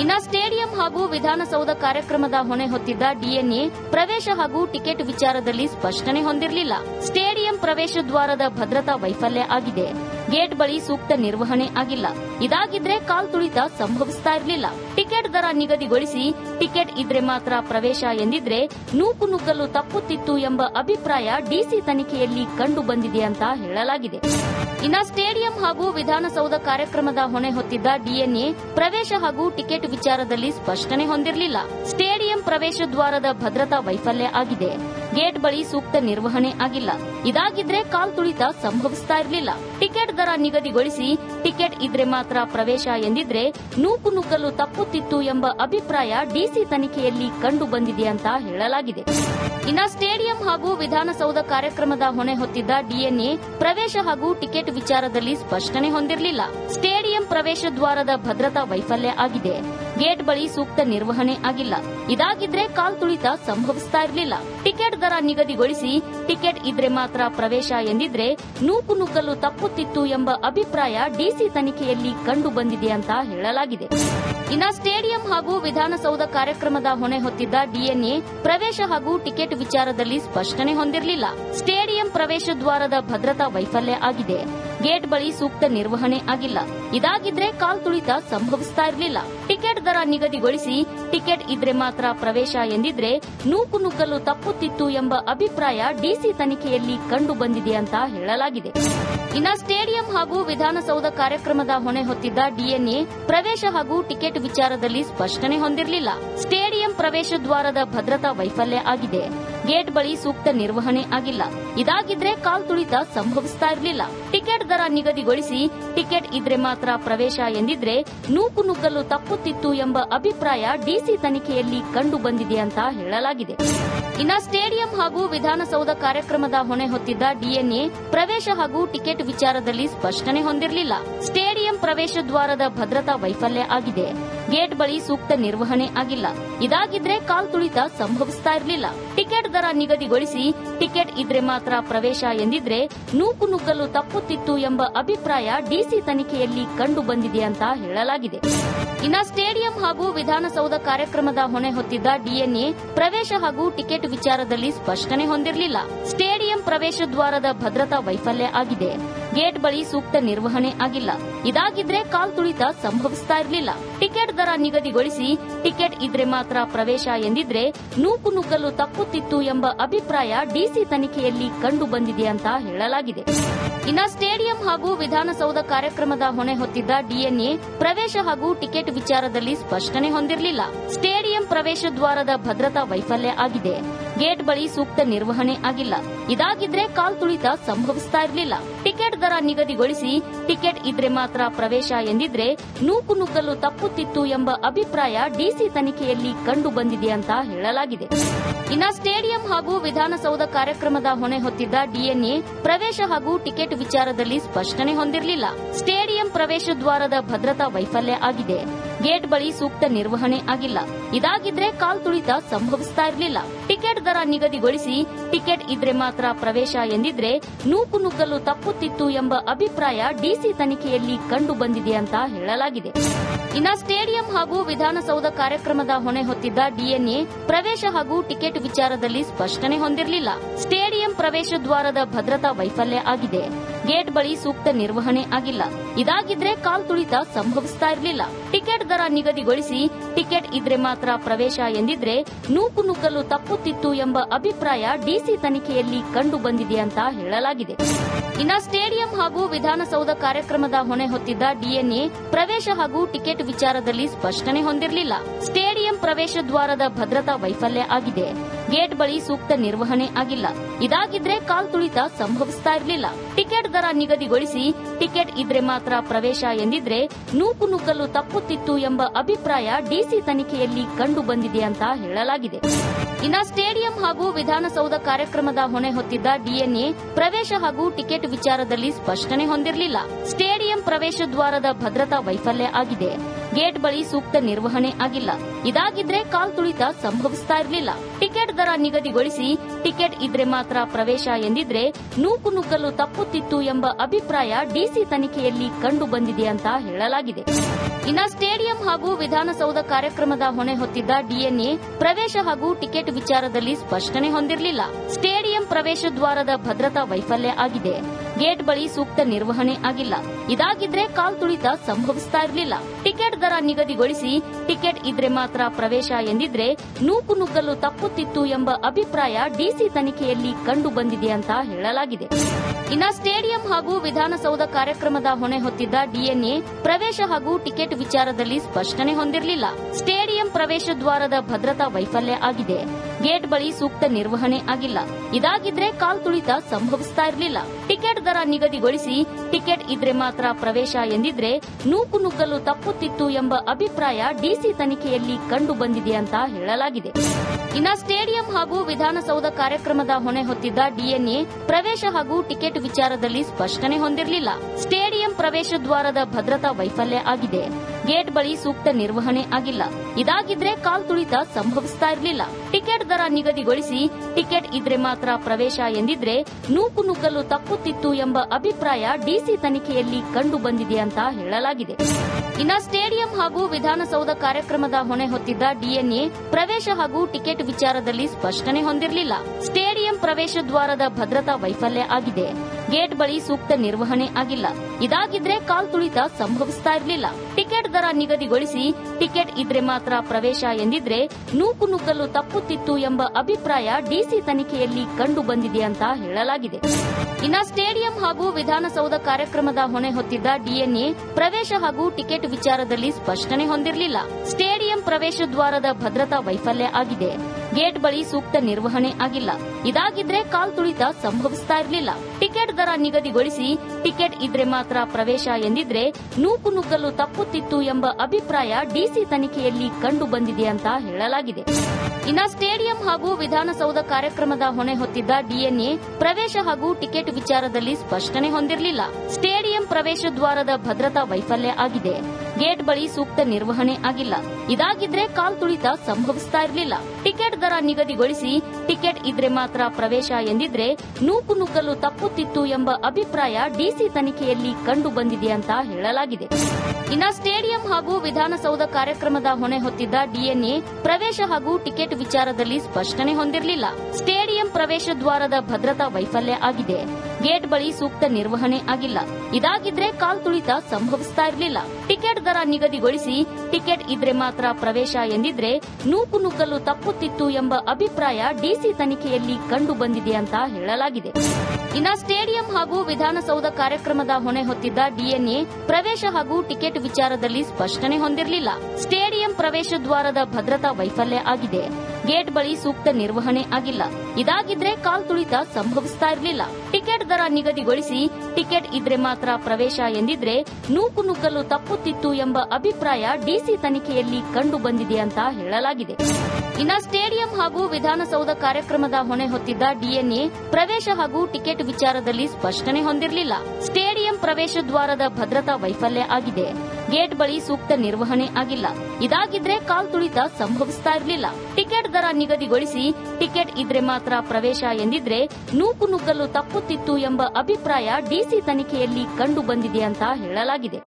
ಇನ್ನ ಸ್ಟೇಡಿಯಂ ಹಾಗೂ ವಿಧಾನಸೌಧ ಕಾರ್ಯಕ್ರಮದ ಹೊಣೆ ಹೊತ್ತಿದ್ದ ಡಿಎನ್ಎ ಪ್ರವೇಶ ಹಾಗೂ ಟಿಕೆಟ್ ವಿಚಾರದಲ್ಲಿ ಸ್ಪಷ್ಟನೆ ಹೊಂದಿರಲಿಲ್ಲ. ಸ್ಟೇಡಿಯಂ ಪ್ರವೇಶ ದ್ವಾರದ ಭದ್ರತಾ ವೈಫಲ್ಯ ಆಗಿದೆ. ಗೇಟ್ ಬಳಿ ಸೂಕ್ತ ನಿರ್ವಹಣೆ ಆಗಿಲ್ಲ. ಇದಾಗಿದ್ರೆ ಕಾಲ್ತುಳಿತ ಸಂಭವಿಸ್ತಾ ಇರಲಿಲ್ಲ. ಟಿಕೆಟ್ ದರ ನಿಗದಿಗೊಳಿಸಿ ಟಿಕೆಟ್ ಇದ್ರೆ ಮಾತ್ರ ಪ್ರವೇಶ ಎಂದಿದ್ರೆ ನೂಕು ನುಗ್ಗಲು ತಪ್ಪುತ್ತಿತ್ತು ಎಂಬ ಅಭಿಪ್ರಾಯ ಡಿಸಿ ತನಿಖೆಯಲ್ಲಿ ಕಂಡು ಬಂದಿದೆ ಅಂತ ಹೇಳಲಾಗಿದೆ. ಇನ್ನ ಸ್ಟೇಡಿಯಂ ಹಾಗೂ ವಿಧಾನಸೌಧ ಕಾರ್ಯಕ್ರಮದ ಹೊಣೆ ಹೊತ್ತಿದ್ದ ಡಿಎನ್ಎ ಪ್ರವೇಶ ಹಾಗೂ ಟಿಕೆಟ್ ವಿಚಾರದಲ್ಲಿ ಸ್ಪಷ್ಟನೆ ಹೊಂದಿರಲಿಲ್ಲ. ಸ್ಟೇಡಿಯಂ ಪ್ರವೇಶ ದ್ವಾರದ ಭದ್ರತಾ ವೈಫಲ್ಯ ಆಗಿದೆ. ಗೇಟ್ ಬಳಿ ಸೂಕ್ತ ನಿರ್ವಹಣೆ ಆಗಿಲ್ಲ. ಇದಾಗಿದ್ರೆ ಕಾಲ್ ತುಳಿತ ಸಂಭವಿಸ್ತಾ ಇರಲಿಲ್ಲ. ಟಿಕೆಟ್ ದರ ನಿಗದಿಗೊಳಿಸಿ ಟಿಕೆಟ್ ಇದ್ರೆ ಮಾತ್ರ ಪ್ರವೇಶ ಎಂದಿದ್ರೆ ನೂಕು ನುಗ್ಗಲು ತಪ್ಪುತ್ತಿತ್ತು ಎಂಬ ಅಭಿಪ್ರಾಯ ಡಿಸಿ ತನಿಖೆಯಲ್ಲಿ ಕಂಡು ಬಂದಿದೆ ಅಂತ ಹೇಳಲಾಗಿದೆ. ಇನ್ನ ಸ್ಟೇಡಿಯಂ ಹಾಗೂ ವಿಧಾನಸೌಧ ಕಾರ್ಯಕ್ರಮದ ಹೊಣೆ ಹೊತ್ತಿದ್ದ ಡಿಎನ್ಎ ಪ್ರವೇಶ ಹಾಗೂ ಟಿಕೆಟ್ ವಿಚಾರದಲ್ಲಿ ಸ್ಪಷ್ಟನೆ ಹೊಂದಿರಲಿಲ್ಲ. ಸ್ಟೇಡಿಯಂ ಪ್ರವೇಶ ದ್ವಾರದ ಭದ್ರತಾ ವೈಫಲ್ಯ ಆಗಿದೆ. ಗೇಟ್ ಬಳಿ ಸೂಕ್ತ ನಿರ್ವಹಣೆ ಆಗಿಲ್ಲ. ಇದಾಗಿದ್ರೆ ಕಾಲ್ತುಳಿತ ಸಂಭವಿಸ್ತಾ ಇರಲಿಲ್ಲ. ಟಿಕೆಟ್ ದರ ನಿಗದಿಗೊಳಿಸಿ ಟಿಕೆಟ್ ಇದ್ರೆ ಮಾತ್ರ ಪ್ರವೇಶ ಎಂದಿದ್ರೆ ನೂಕು ನುಗ್ಗಲು ತಪ್ಪುತ್ತಿತ್ತು ಎಂಬ ಅಭಿಪ್ರಾಯ ಡಿಸಿ ತನಿಖೆಯಲ್ಲಿ ಕಂಡು ಬಂದಿದೆ ಅಂತ ಹೇಳಲಾಗಿದೆ. ಇನ್ನು ಸ್ಟೇಡಿಯಂ ಹಾಗೂ ವಿಧಾನಸೌಧ ಕಾರ್ಯಕ್ರಮದ ಹೊಣೆ ಹೊತ್ತಿದ್ದ ಡಿಎನ್ಎ ಪ್ರವೇಶ ಹಾಗೂ ಟಿಕೆಟ್ ವಿಚಾರದಲ್ಲಿ ಸ್ಪಷ್ಟನೆ ಹೊಂದಿರಲಿಲ್ಲ. ಸ್ಟೇಡಿಯಂ ಪ್ರವೇಶ ದ್ವಾರದ ಭದ್ರತಾ ವೈಫಲ್ಯ ಆಗಿದೆ. ಗೇಟ್ ಬಳಿ ಸೂಕ್ತ ನಿರ್ವಹಣೆ ಆಗಿಲ್ಲ. ಇದಾಗಿದ್ರೆ ಕಾಲ್ ತುಳಿತ ಸಂಭವಿಸ್ತಾ ಇರಲಿಲ್ಲ. ಟಿಕೆಟ್ ದರ ನಿಗದಿಗೊಳಿಸಿ ಟಿಕೆಟ್ ಇದ್ರೆ ಮಾತ್ರ ಪ್ರವೇಶ ಎಂದಿದ್ರೆ ನೂಕು ನುಗ್ಗಲು ತಪ್ಪುತ್ತಿತ್ತು ಎಂಬ ಅಭಿಪ್ರಾಯ ಡಿಸಿ ತನಿಖೆಯಲ್ಲಿ ಕಂಡು ಬಂದಿದೆ ಅಂತ ಹೇಳಲಾಗಿದೆ. ಇನ್ನ ಸ್ಟೇಡಿಯಂ ಹಾಗೂ ವಿಧಾನಸೌಧ ಕಾರ್ಯಕ್ರಮದ ಹೊಣೆ ಹೊತ್ತಿದ್ದ ಡಿಎನ್ಎ ಪ್ರವೇಶ ಹಾಗೂ ಟಿಕೆಟ್ ವಿಚಾರದಲ್ಲಿ ಸ್ಪಷ್ಟನೆ ಹೊಂದಿರಲಿಲ್ಲ. ಸ್ಟೇಡಿಯಂ ಪ್ರವೇಶ ದ್ವಾರದ ಭದ್ರತಾ ವೈಫಲ್ಯ ಆಗಿದೆ. ಗೇಟ್ ಬಳಿ ಸೂಕ್ತ ನಿರ್ವಹಣೆ ಆಗಿಲ್ಲ. ಇದಾಗಿದ್ರೆ ಕಾಲ್ತುಳಿತ ಸಂಭವಿಸ್ತಾ ಇರಲಿಲ್ಲ. ಟಿಕೆಟ್ ದರ ನಿಗದಿಗೊಳಿಸಿ ಟಿಕೆಟ್ ಇದ್ರೆ ಮಾತ್ರ ಪ್ರವೇಶ ಎಂದಿದ್ರೆ ನೂಕು ನುಗ್ಗಲು ತಪ್ಪುತ್ತಿತ್ತು ಎಂಬ ಅಭಿಪ್ರಾಯ ಡಿಸಿ ತನಿಖೆಯಲ್ಲಿ ಕಂಡು ಬಂದಿದೆ ಅಂತ ಹೇಳಲಾಗಿದೆ. ಇನ್ನ ಸ್ಟೇಡಿಯಂ ಹಾಗೂ ವಿಧಾನಸೌಧ ಕಾರ್ಯಕ್ರಮದ ಹೊಣೆ ಹೊತ್ತಿದ್ದ ಡಿಎನ್ಎ ಪ್ರವೇಶ ಹಾಗೂ ಟಿಕೆಟ್ ವಿಚಾರದಲ್ಲಿ ಸ್ಪಷ್ಟನೆ ಹೊಂದಿರಲಿಲ್ಲ. ಸ್ಟೇಡಿಯಂ ಪ್ರವೇಶ ದ್ವಾರದ ಭದ್ರತಾ ವೈಫಲ್ಯ ಆಗಿದೆ. ಗೇಟ್ ಬಳಿ ಸೂಕ್ತ ನಿರ್ವಹಣೆ ಆಗಿಲ್ಲ. ಇದಾಗಿದ್ರೆ ಕಾಲ್ತುಳಿತ ಸಂಭವಿಸ್ತಾ ಇರಲಿಲ್ಲ. ಟಿಕೆಟ್ ದರ ನಿಗದಿಗೊಳಿಸಿ ಟಿಕೆಟ್ ಇದ್ರೆ ಮಾತ್ರ ಪ್ರವೇಶ ಎಂದಿದ್ರೆ ನೂಕು ನುಗ್ಗಲು ತಪ್ಪುತ್ತಿತ್ತು ಎಂಬ ಅಭಿಪ್ರಾಯ ಡಿಸಿ ತನಿಖೆಯಲ್ಲಿ ಕಂಡು ಬಂದಿದೆ ಅಂತ ಹೇಳಲಾಗಿದೆ. ಇನ್ನ ಸ್ಟೇಡಿಯಂ ಹಾಗೂ ವಿಧಾನಸೌಧ ಕಾರ್ಯಕ್ರಮದ ಹೊಣೆ ಹೊತ್ತಿದ್ದ ಡಿಎನ್ಎ ಪ್ರವೇಶ ಹಾಗೂ ಟಿಕೆಟ್ ವಿಚಾರದಲ್ಲಿ ಸ್ಪಷ್ಟನೆ ಹೊಂದಿರಲಿಲ್ಲ. ಸ್ಟೇಡಿಯಂ ಪ್ರವೇಶ ದ್ವಾರದ ಭದ್ರತಾ ವೈಫಲ್ಯ ಆಗಿದೆ. ಗೇಟ್ ಬಳಿ ಸೂಕ್ತ ನಿರ್ವಹಣೆ ಆಗಿಲ್ಲ. ಇದಾಗಿದ್ರೆ ಕಾಲ್ತುಳಿತ ಸಂಭವಿಸ್ತಾ ಇರಲಿಲ್ಲ. ಟಿಕೆಟ್ ದರ ನಿಗದಿಗೊಳಿಸಿ ಟಿಕೆಟ್ ಇದ್ರೆ ಮಾತ್ರ ಪ್ರವೇಶ ಎಂದಿದ್ರೆ ನೂಕು ನುಗ್ಗಲು ತಪ್ಪುತ್ತಿತ್ತು ಎಂಬ ಅಭಿಪ್ರಾಯ ಡಿಸಿ ತನಿಖೆಯಲ್ಲಿ ಕಂಡು ಬಂದಿದೆ ಅಂತ ಹೇಳಲಾಗಿದೆ. ಇನ್ನ ಸ್ಟೇಡಿಯಂ ಹಾಗೂ ವಿಧಾನಸೌಧ ಕಾರ್ಯಕ್ರಮದ ಹೊಣೆ ಹೊತ್ತಿದ್ದ ಡಿಎನ್ಎ ಪ್ರವೇಶ ಹಾಗೂ ಟಿಕೆಟ್ ವಿಚಾರದಲ್ಲಿ ಸ್ಪಷ್ಟನೆ ಹೊಂದಿರಲಿಲ್ಲ. ಸ್ಟೇಡಿಯಂ ಪ್ರವೇಶ ದ್ವಾರದ ಭದ್ರತಾ ವೈಫಲ್ಯ ಆಗಿದೆ. ಗೇಟ್ ಬಳಿ ಸೂಕ್ತ ನಿರ್ವಹಣೆ ಆಗಿಲ್ಲ. ಇದಾಗಿದ್ರೆ ಕಾಲ್ತುಳಿತ ಸಂಭವಿಸ್ತಾ ಇರಲಿಲ್ಲ. ಟಿಕೆಟ್ ದರ ನಿಗದಿಗೊಳಿಸಿ ಟಿಕೆಟ್ ಇದ್ರೆ ಮಾತ್ರ ಪ್ರವೇಶ ಎಂದಿದ್ರೆ ನೂಕು ನುಗ್ಗಲು ತಪ್ಪುತ್ತಿತ್ತು ಎಂಬ ಅಭಿಪ್ರಾಯ ಡಿಸಿ ತನಿಖೆಯಲ್ಲಿ ಕಂಡು ಬಂದಿದೆ ಅಂತ ಹೇಳಲಾಗಿದೆ. ಇನ್ನ ಸ್ಟೇಡಿಯಂ ಹಾಗೂ ವಿಧಾನಸೌಧ ಕಾರ್ಯಕ್ರಮದ ಹೊಣೆ ಹೊತ್ತಿದ್ದ ಡಿಎನ್ಎ ಪ್ರವೇಶ ಹಾಗೂ ಟಿಕೆಟ್ ವಿಚಾರದಲ್ಲಿ ಸ್ಪಷ್ಟನೆ ಹೊಂದಿರಲಿಲ್ಲ. ಸ್ಟೇಡಿಯಂ ಪ್ರವೇಶ ದ್ವಾರದ ಭದ್ರತಾ ವೈಫಲ್ಯ ಆಗಿದೆ. ಗೇಟ್ ಬಳಿ ಸೂಕ್ತ ನಿರ್ವಹಣೆ ಆಗಿಲ್ಲ. ಇದಾಗಿದ್ರೆ ಕಾಲ್ತುಳಿತ ಸಂಭವಿಸ್ತಾ ಇರಲಿಲ್ಲ. ಟಿಕೆಟ್ ದರ ನಿಗದಿಗೊಳಿಸಿ ಟಿಕೆಟ್ ಇದ್ರೆ ಮಾತ್ರ ಪ್ರವೇಶ ಎಂದಿದ್ರೆ ನೂಕು ನುಗ್ಗಲು ತಪ್ಪುತ್ತಿತ್ತು ಎಂಬ ಅಭಿಪ್ರಾಯ ಡಿಸಿ ತನಿಖೆಯಲ್ಲಿ ಕಂಡು ಬಂದಿದೆ ಅಂತ ಹೇಳಲಾಗಿದೆ. ಇನ್ನ ಸ್ಟೇಡಿಯಂ ಹಾಗೂ ವಿಧಾನಸೌಧ ಕಾರ್ಯಕ್ರಮದ ಹೊಣೆ ಹೊತ್ತಿದ್ದ ಡಿಎನ್ಎ ಪ್ರವೇಶ ಹಾಗೂ ಟಿಕೆಟ್ ವಿಚಾರದಲ್ಲಿ ಸ್ಪಷ್ಟನೆ ಹೊಂದಿರಲಿಲ್ಲ. ಸ್ಟೇಡಿಯಂ ಪ್ರವೇಶ ದ್ವಾರದ ಭದ್ರತಾ ವೈಫಲ್ಯ ಆಗಿದೆ. ಗೇಟ್ ಬಳಿ ಸೂಕ್ತ ನಿರ್ವಹಣೆ ಆಗಿಲ್ಲ. ಇದಾಗಿದ್ರೆ ಕಾಲ್ತುಳಿತ ಸಂಭವಿಸ್ತಾ ಇರಲಿಲ್ಲ. ಟಿಕೆಟ್ ದರ ನಿಗದಿಗೊಳಿಸಿ ಟಿಕೆಟ್ ಇದ್ರೆ ಮಾತ್ರ ಪ್ರವೇಶ ಎಂದಿದ್ರೆ ನೂಕು ನುಗ್ಗಲು ತಪ್ಪುತ್ತಿತ್ತು ಎಂಬ ಅಭಿಪ್ರಾಯ ಡಿಸಿ ತನಿಖೆಯಲ್ಲಿ ಕಂಡು ಬಂದಿದೆ ಅಂತ ಹೇಳಲಾಗಿದೆ. ಇನ್ನ ಸ್ಟೇಡಿಯಂ ಹಾಗೂ ವಿಧಾನಸೌಧ ಕಾರ್ಯಕ್ರಮದ ಹೊಣೆ ಹೊತ್ತಿದ್ದ ಡಿಎನ್ಎ ಪ್ರವೇಶ ಹಾಗೂ ಟಿಕೆಟ್ ವಿಚಾರದಲ್ಲಿ ಸ್ಪಷ್ಟನೆ ಹೊಂದಿರಲಿಲ್ಲ. ಸ್ಟೇಡಿಯಂ ಪ್ರವೇಶ ದ್ವಾರದ ಭದ್ರತಾ ವೈಫಲ್ಯ ಆಗಿದೆ. ಗೇಟ್ ಬಳಿ ಸೂಕ್ತ ನಿರ್ವಹಣೆ ಆಗಿಲ್ಲ. ಇದಾಗಿದ್ರೆ ಕಾಲ್ತುಳಿತ ಸಂಭವಿಸ್ತಾ ಇರಲಿಲ್ಲ. ಟಿಕೆಟ್ ದರ ನಿಗದಿಗೊಳಿಸಿ ಟಿಕೆಟ್ ಇದ್ರೆ ಮಾತ್ರ ಪ್ರವೇಶ ಎಂದಿದ್ರೆ ನೂಕು ನುಗ್ಗಲು ತಪ್ಪುತ್ತಿತ್ತು ಎಂಬ ಅಭಿಪ್ರಾಯ ಡಿಸಿ ತನಿಖೆಯಲ್ಲಿ ಕಂಡು ಬಂದಿದೆ ಅಂತ ಹೇಳಲಾಗಿದೆ. ಇನ್ನ ಸ್ಟೇಡಿಯಂ ಹಾಗೂ ವಿಧಾನಸೌಧ ಕಾರ್ಯಕ್ರಮದ ಹೊಣೆ ಹೊತ್ತಿದ್ದ ಡಿಎನ್ಎ ಪ್ರವೇಶ ಹಾಗೂ ಟಿಕೆಟ್ ವಿಚಾರದಲ್ಲಿ ಸ್ಪಷ್ಟನೆ ಹೊಂದಿರಲಿಲ್ಲ. ಸ್ಟೇಡಿಯಂ ಪ್ರವೇಶ ದ್ವಾರದ ಭದ್ರತಾ ವೈಫಲ್ಯ ಆಗಿದೆ. ಗೇಟ್ ಬಳಿ ಸೂಕ್ತ ನಿರ್ವಹಣೆ ಆಗಿಲ್ಲ. ಇದಾಗಿದ್ರೆ ಕಾಲ್ ತುಳಿತ ಸಂಭವಿಸ್ತಾ ಇರಲಿಲ್ಲ. ಟಿಕೆಟ್ ದರ ನಿಗದಿಗೊಳಿಸಿ ಟಿಕೆಟ್ ಇದ್ರೆ ಮಾತ್ರ ಪ್ರವೇಶ ಎಂದಿದ್ರೆ ನೂಕು ನುಗ್ಗಲು ತಪ್ಪುತ್ತಿತ್ತು ಎಂಬ ಅಭಿಪ್ರಾಯ ಡಿಸಿ ತನಿಖೆಯಲ್ಲಿ ಕಂಡು ಬಂದಿದೆ ಅಂತ ಹೇಳಲಾಗಿದೆ. ಇನ್ನ ಸ್ಟೇಡಿಯಂ ಹಾಗೂ ವಿಧಾನಸೌಧ ಕಾರ್ಯಕ್ರಮದ ಹೊಣೆ ಹೊತ್ತಿದ್ದ ಡಿಎನ್ಎ ಪ್ರವೇಶ ಹಾಗೂ ಟಿಕೆಟ್ ವಿಚಾರದಲ್ಲಿ ಸ್ಪಷ್ಟನೆ ಹೊಂದಿರಲಿಲ್ಲ. ಸ್ಟೇಡಿಯಂ ಪ್ರವೇಶ ದ್ವಾರದ ಭದ್ರತಾ ವೈಫಲ್ಯ ಆಗಿದೆ. ಗೇಟ್ ಬಳಿ ಸೂಕ್ತ ನಿರ್ವಹಣೆ ಆಗಿಲ್ಲ. ಇದಾಗಿದ್ರೆ ಕಾಲ್ ತುಳಿತ ಸಂಭವಿಸ್ತಾ ಇರಲಿಲ್ಲ. ಟಿಕೆಟ್ ದರ ನಿಗದಿಗೊಳಿಸಿ ಟಿಕೆಟ್ ಇದ್ರೆ ಮಾತ್ರ ಪ್ರವೇಶ ಎಂದಿದ್ರೆ ನೂಕು ನುಗ್ಗಲು ತಪ್ಪುತ್ತಿತ್ತು ಎಂಬ ಅಭಿಪ್ರಾಯ ಡಿಸಿ ತನಿಖೆಯಲ್ಲಿ ಕಂಡು ಬಂದಿದೆ ಅಂತ ಹೇಳಲಾಗಿದೆ. ಇನ್ನ ಸ್ಟೇಡಿಯಂ ಹಾಗೂ ವಿಧಾನಸೌಧ ಕಾರ್ಯಕ್ರಮದ ಹೊಣೆ ಹೊತ್ತಿದ್ದ ಡಿಎನ್ಎ ಪ್ರವೇಶ ಹಾಗೂ ಟಿಕೆಟ್ ವಿಚಾರದಲ್ಲಿ ಸ್ಪಷ್ಟನೆ ಹೊಂದಿರಲಿಲ್ಲ. ಸ್ಟೇಡಿಯಂ ಪ್ರವೇಶ ದ್ವಾರದ ಭದ್ರತಾ ವೈಫಲ್ಯ ಆಗಿದೆ. ಗೇಟ್ ಬಳಿ ಸೂಕ್ತ ನಿರ್ವಹಣೆ ಆಗಿಲ್ಲ. ಇದಾಗಿದ್ರೆ ಕಾಲ್ ತುಳಿತ ಸಂಭವಿಸ್ತಾ ಇರಲಿಲ್ಲ. ಟಿಕೆಟ್ ದರ ನಿಗದಿಗೊಳಿಸಿ ಟಿಕೆಟ್ ಇದ್ರೆ ಮಾತ್ರ ಪ್ರವೇಶ ಎಂದಿದ್ರೆ ನೂಕು ನುಗ್ಗಲು ತಪ್ಪುತ್ತಿತ್ತು ಎಂಬ ಅಭಿಪ್ರಾಯ ಡಿಸಿ ತನಿಖೆಯಲ್ಲಿ ಕಂಡು ಬಂದಿದೆ ಅಂತ ಹೇಳಲಾಗಿದೆ. ಇನ್ನ ಸ್ಟೇಡಿಯಂ ಹಾಗೂ ವಿಧಾನಸೌಧ ಕಾರ್ಯಕ್ರಮದ ಹೊಣೆ ಹೊತ್ತಿದ್ದ ಡಿಎನ್ಎ ಪ್ರವೇಶ ಹಾಗೂ ಟಿಕೆಟ್ ವಿಚಾರದಲ್ಲಿ ಸ್ಪಷ್ಟನೆ ಹೊಂದಿರಲಿಲ್ಲ. ಸ್ಟೇಡಿಯಂ ಪ್ರವೇಶ ದ್ವಾರದ ಭದ್ರತಾ ವೈಫಲ್ಯ ಆಗಿದೆ. ಗೇಟ್ ಬಳಿ ಸೂಕ್ತ ನಿರ್ವಹಣೆ ಆಗಿಲ್ಲ. ಇದಾಗಿದ್ರೆ ಕಾಲ್ ತುಳಿತ ಸಂಭವಿಸ್ತಾ ಇರಲಿಲ್ಲ. ಟಿಕೆಟ್ ದರ ನಿಗದಿಗೊಳಿಸಿ ಟಿಕೆಟ್ ಇದ್ರೆ ಮಾತ್ರ ಪ್ರವೇಶ ಎಂದಿದ್ರೆ ನೂಕು ನುಗ್ಗಲು ತಪ್ಪುತ್ತಿತ್ತು ಎಂಬ ಅಭಿಪ್ರಾಯ ಡಿಸಿ ತನಿಖೆಯಲ್ಲಿ ಕಂಡು ಬಂದಿದೆ ಅಂತ ಹೇಳಲಾಗಿದೆ. ಇನ್ನ ಸ್ಟೇಡಿಯಂ ಹಾಗೂ ವಿಧಾನಸೌಧ ಕಾರ್ಯಕ್ರಮದ ಹೊಣೆ ಹೊತ್ತಿದ್ದ ಡಿಎನ್ಎ ಪ್ರವೇಶ ಹಾಗೂ ಟಿಕೆಟ್ ವಿಚಾರದಲ್ಲಿ ಸ್ಪಷ್ಟನೆ ಹೊಂದಿರಲಿಲ್ಲ. ಸ್ಟೇಡಿಯಂ ಪ್ರವೇಶ ದ್ವಾರದ ಭದ್ರತಾ ವೈಫಲ್ಯ ಆಗಿದೆ. ಗೇಟ್ ಬಳಿ ಸೂಕ್ತ ನಿರ್ವಹಣೆ ಆಗಿಲ್ಲ. ಇದಾಗಿದ್ರೆ ಕಾಲ್ ತುಳಿತ ಸಂಭವಿಸ್ತಾ ಇರಲಿಲ್ಲ. ಟಿಕೆಟ್ ದರ ನಿಗದಿಗೊಳಿಸಿ ಟಿಕೆಟ್ ಇದ್ರೆ ಮಾತ್ರ ಪ್ರವೇಶ ಎಂದಿದ್ರೆ ನೂಕು ನುಗ್ಗಲು ತಪ್ಪುತ್ತಿತ್ತು ಎಂಬ ಅಭಿಪ್ರಾಯ ಡಿಸಿ ತನಿಖೆಯಲ್ಲಿ ಕಂಡು ಬಂದಿದೆ ಅಂತ ಹೇಳಲಾಗಿದೆ. ಇನ್ನ ಸ್ಟೇಡಿಯಂ ಹಾಗೂ ವಿಧಾನಸೌಧ ಕಾರ್ಯಕ್ರಮದ ಹೊಣೆ ಹೊತ್ತಿದ್ದ ಡಿಎನ್ಎ ಪ್ರವೇಶ ಹಾಗೂ ಟಿಕೆಟ್ ವಿಚಾರದಲ್ಲಿ ಸ್ಪಷ್ಟನೆ ಹೊಂದಿರಲಿಲ್ಲ. ಸ್ಟೇಡಿಯಂ ಪ್ರವೇಶ ದ್ವಾರದ ಭದ್ರತಾ ವೈಫಲ್ಯ ಆಗಿದೆ. ಗೇಟ್ ಬಳಿ ಸೂಕ್ತ ನಿರ್ವಹಣೆ ಆಗಿಲ್ಲ. ಇದಾಗಿದ್ರೆ ಕಾಲ್ ತುಳಿತ ಸಂಭವಿಸ್ತಾ ಇರಲಿಲ್ಲ. ಟಿಕೆಟ್ ದರ ನಿಗದಿಗೊಳಿಸಿ ಟಿಕೆಟ್ ಇದ್ರೆ ಮಾತ್ರ ಪ್ರವೇಶ ಎಂದಿದ್ರೆ ನೂಕು ನುಗ್ಗಲು ತಪ್ಪುತ್ತಿತ್ತು ಎಂಬ ಅಭಿಪ್ರಾಯ ಡಿಸಿ ತನಿಖೆಯಲ್ಲಿ ಕಂಡು ಬಂದಿದೆ ಅಂತ ಹೇಳಲಾಗಿದೆ. ಇನ್ನ ಸ್ಟೇಡಿಯಂ ಹಾಗೂ ವಿಧಾನಸೌಧ ಕಾರ್ಯಕ್ರಮದ ಹೊಣೆ ಹೊತ್ತಿದ್ದ ಡಿಎನ್ಎ ಪ್ರವೇಶ ಹಾಗೂ ಟಿಕೆಟ್ ವಿಚಾರದಲ್ಲಿ ಸ್ಪಷ್ಟನೆ ಹೊಂದಿರಲಿಲ್ಲ. ಸ್ಟೇಡಿಯಂ ಪ್ರವೇಶ ದ್ವಾರದ ಭದ್ರತಾ ವೈಫಲ್ಯ ಆಗಿದೆ. ಗೇಟ್ ಬಳಿ ಸೂಕ್ತ ನಿರ್ವಹಣೆ ಆಗಿಲ್ಲ. ಇದಾಗಿದ್ರೆ ಕಾಲ್ ತುಳಿತ ಸಂಭವಿಸ್ತಾ ಇರಲಿಲ್ಲ. ಟಿಕೆಟ್ ದರ ನಿಗದಿಗೊಳಿಸಿ ಟಿಕೆಟ್ ಇದ್ರೆ ಮಾತ್ರ ಪ್ರವೇಶ ಎಂದಿದ್ರೆ ನೂಕು ನುಗ್ಗಲು ತಪ್ಪುತ್ತಿತ್ತು ಎಂಬ ಅಭಿಪ್ರಾಯ ಡಿಸಿ ತನಿಖೆಯಲ್ಲಿ ಕಂಡು ಬಂದಿದೆ ಅಂತ ಹೇಳಲಾಗಿದೆ. ಇನ್ನ ಸ್ಟೇಡಿಯಂ ಹಾಗೂ ವಿಧಾನಸೌಧ ಕಾರ್ಯಕ್ರಮದ ಹೊಣೆ ಹೊತ್ತಿದ್ದ ಡಿಎನ್ಎ ಪ್ರವೇಶ ಹಾಗೂ ಟಿಕೆಟ್ ವಿಚಾರದಲ್ಲಿ ಸ್ಪಷ್ಟನೆ ಹೊಂದಿರಲಿಲ್ಲ. ಸ್ಟೇಡಿಯಂ ಪ್ರವೇಶ ದ್ವಾರದ ಭದ್ರತಾ ವೈಫಲ್ಯ ಆಗಿದೆ. ಗೇಟ್ ಬಳಿ ಸೂಕ್ತ ನಿರ್ವಹಣೆ ಆಗಿಲ್ಲ. ಇದಾಗಿದ್ರೆ ಕಾಲ್ ತುಳಿತ ಸಂಭವಿಸ್ತಾ ಇರಲಿಲ್ಲ. ಟಿಕೆಟ್ ದರ ನಿಗದಿಗೊಳಿಸಿ ಟಿಕೆಟ್ ಇದ್ರೆ ಮಾತ್ರ ಪ್ರವೇಶ ಎಂದಿದ್ರೆ ನೂಕು ನುಗ್ಗಲು ತಪ್ಪುತ್ತಿತ್ತು ಎಂಬ ಅಭಿಪ್ರಾಯ ಡಿಸಿ ತನಿಖೆಯಲ್ಲಿ ಕಂಡು ಬಂದಿದೆ ಅಂತ ಹೇಳಲಾಗಿದೆ. ಇನ್ನ ಸ್ಟೇಡಿಯಂ ಹಾಗೂ ವಿಧಾನಸೌಧ ಕಾರ್ಯಕ್ರಮದ ಹೊಣೆ ಹೊತ್ತಿದ್ದ ಡಿಎನ್ಎ ಪ್ರವೇಶ ಹಾಗೂ ಟಿಕೆಟ್ ವಿಚಾರದಲ್ಲಿ ಸ್ಪಷ್ಟನೆ ಹೊಂದಿರಲಿಲ್ಲ. ಸ್ಟೇಡಿಯಂ ಪ್ರವೇಶ ದ್ವಾರದ ಭದ್ರತಾ ವೈಫಲ್ಯ ಆಗಿದೆ. ಗೇಟ್ ಬಳಿ ಸೂಕ್ತ ನಿರ್ವಹಣೆ ಆಗಿಲ್ಲ. ಇದಾಗಿದ್ರೆ ಕಾಲ್ ತುಳಿತ ಸಂಭವಿಸ್ತಾ ಇರಲಿಲ್ಲ. ಟಿಕೆಟ್ ದರ ನಿಗದಿಗೊಳಿಸಿ ಟಿಕೆಟ್ ಇದ್ರೆ ಮಾತ್ರ ಪ್ರವೇಶ ಎಂದಿದ್ರೆ ನೂಕು ನುಗ್ಗಲು ತಪ್ಪುತ್ತಿತ್ತು ಎಂಬ ಅಭಿಪ್ರಾಯ ಡಿಸಿ ತನಿಖೆಯಲ್ಲಿ ಕಂಡು ಬಂದಿದೆ ಅಂತ ಹೇಳಲಾಗಿದೆ. ಇನ್ನ ಸ್ಟೇಡಿಯಂ ಹಾಗೂ ವಿಧಾನಸೌಧ ಕಾರ್ಯಕ್ರಮದ ಹೊಣೆ ಹೊತ್ತಿದ್ದ ಡಿಎನ್ಎ ಪ್ರವೇಶ ಹಾಗೂ ಟಿಕೆಟ್ ವಿಚಾರದಲ್ಲಿ ಸ್ಪಷ್ಟನೆ ಹೊಂದಿರಲಿಲ್ಲ. ಸ್ಟೇಡಿಯಂ ಪ್ರವೇಶ ದ್ವಾರದ ಭದ್ರತಾ ವೈಫಲ್ಯ ಆಗಿದೆ. ಗೇಟ್ ಬಳಿ ಸೂಕ್ತ ನಿರ್ವಹಣೆ ಆಗಿಲ್ಲ. ಇದಾಗಿದ್ರೆ ಕಾಲ್ ತುಳಿತ ಸಂಭವಿಸ್ತಾ ಇರಲಿಲ್ಲ. ಟಿಕೆಟ್ ದರ ನಿಗದಿಗೊಳಿಸಿ ಟಿಕೆಟ್ ಇದ್ರೆ ಮಾತ್ರ ಪ್ರವೇಶ ಎಂದಿದ್ರೆ ನೂಕು ನುಗ್ಗಲು ತಪ್ಪುತ್ತಿತ್ತು ಎಂಬ ಅಭಿಪ್ರಾಯ ಡಿಸಿ ತನಿಖೆಯಲ್ಲಿ ಕಂಡು ಬಂದಿದೆ ಅಂತ ಹೇಳಲಾಗಿದೆ.